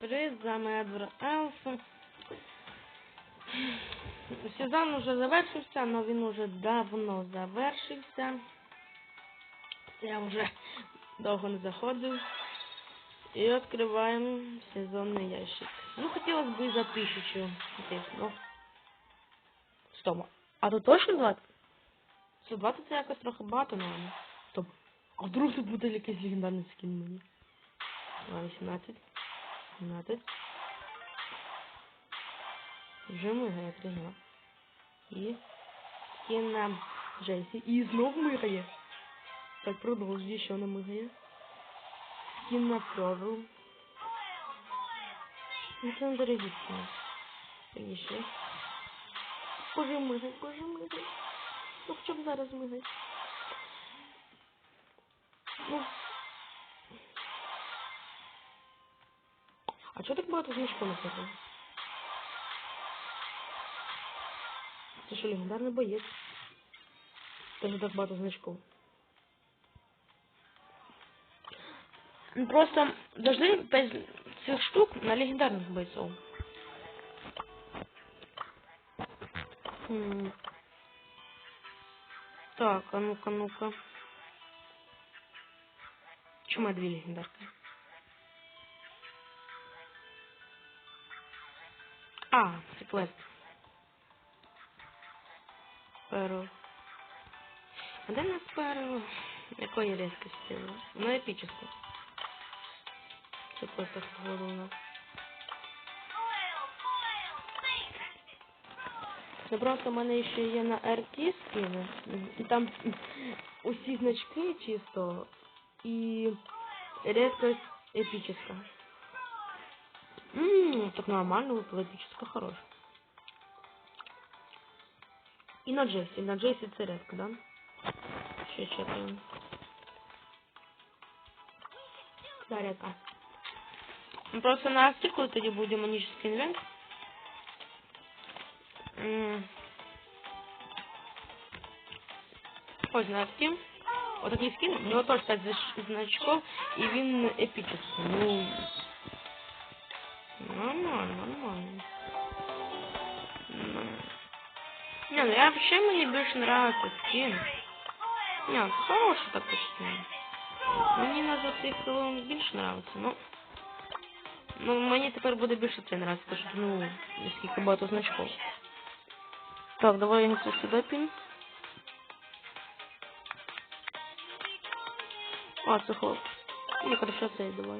призами Едвар Елф. Сезон уже завершився, але він уже давно завершився. Я вже довго не заходив. І відкриваємо сезонний ящик. Ну, хотілося б за тисячу. Ну, Стоп. А то точно 20? 120 це якось трохи багато, наверное. Стоп. А вдруг тут буде якийсь легендарний скін мені? А, 18. 17. Вже мигає тригла. І скін на Джейсі. І знов мигає. Так, продовжує, що вона мигає. Скін на Перл. Ну це дорогі скіни. І ще. Боже, мигай, боже, мигай. Ну хоча б зараз мигай. Ну. А чого так багато значків написано? Це що, легендарний боєць? Теж так багато значків. Ну, Просто должны 5 цих штук на легендарных бойцов. Так, а ну-ка, ну-ка. Чому я дві легендарки? Це квест. Перо. А де нас перо? Якої різкості? Воно епічне. Це просто сходу у нас. Це просто в мене ще є на RT скини. Там усі значки чисто і різкость епічна. Ммм, так нормально випала епічна, хорош. І на Джесі. На Джесі це різко, да? Ще чекаємо. Да, река. Ну, Просто на артикул тоді буде демонический інвент. М. Ось на Steam. Отакий скін, у нього теж 5 знач- значков, і він епічний. Ну, нормально, нормально. Ну. Не, ну я вообще мені більше нравится скін. Не, це хороший такий скін. Мені на золотих хвилин більше нравится, ну. Ну, мені тепер буде більше це нравиться, тому що, ну, скільки багато значков. Так, давай я це сюди пін. А, це хлоп. Ну, хорошо, це і давай.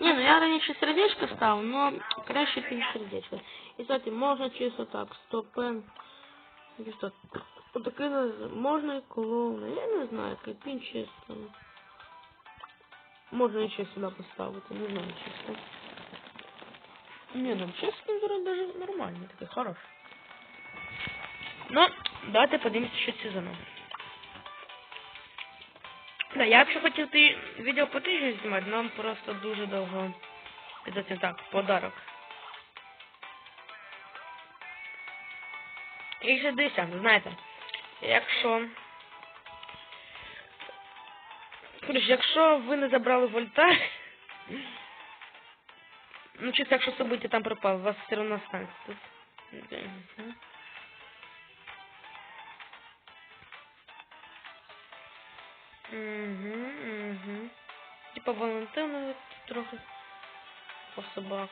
Не, ну я раніше сердечко став, но краще під сердечко. І кстати, можна чисто так, стопен. Чисто отакий наз- можна і коловна. Я не знаю, який пін чисто. Можна ще сюди поставити, не знаю чисто. Не, ну чесно, зараз даже нормальний, такий хороший. Ну, давайте подивимося що сезону. Да, я б ще хотів ти відео по тижню знімати, нам просто дуже довго піде так, подарок. І ще дивіться, знаєте, якщо. Якщо ви не забрали вольта, ну чисто якщо событие там пропало, у вас все равно останется тут. Угу, угу. Типа Валентина трохи по собак.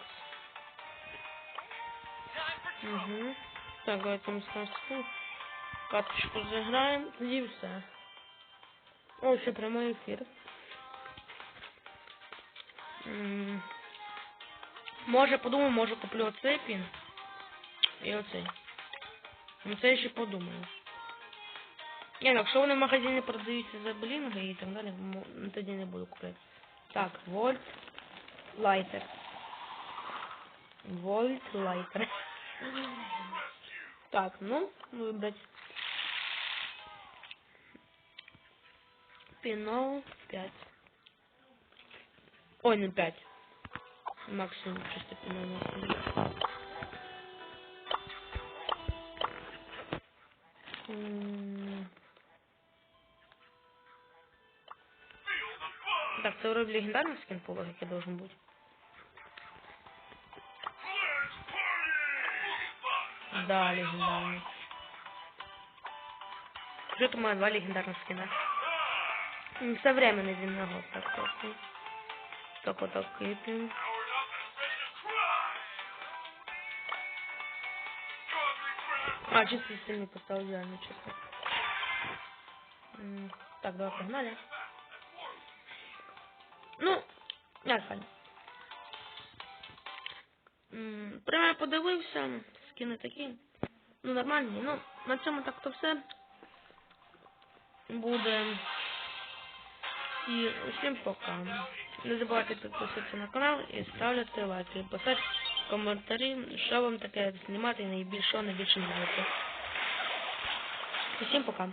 Угу. Так, давайте ми скажемо. Каточку зіграємо. І все. О, ще прямий ефір. М, Може, подумаю, може куплю оцей пін. І оцей. Ну це ще подумаю. Ні, ну якщо вони в магазині продаються за блінги і так далі, мо- ну, тоді не буду купляти. Так, вольт. Лайтер. Вольт Лайтер. Так, ну, выбрать. Пинол 5. Ой, не 5. Максимум чисто пинол максимум. М. Так, це вроде легендарний скин по логіки должен бути. Да, легендарный. Что у меня два легендарных скина? М, Современный земногод, так просто. Только так кипим. А, чисто сильный поставил идеально, чисто. М, Так, давай погнали. Ну, нормально. М, Прямо я подивився, скини такі. Ну, нормальні. Ну, на цьому так то все. Буде. І усім пока. Не забувайте підписатися на канал і ставити лайки. Писати коментарі, що вам таке знімати найбільше, найбільше нравиться. Усім пока.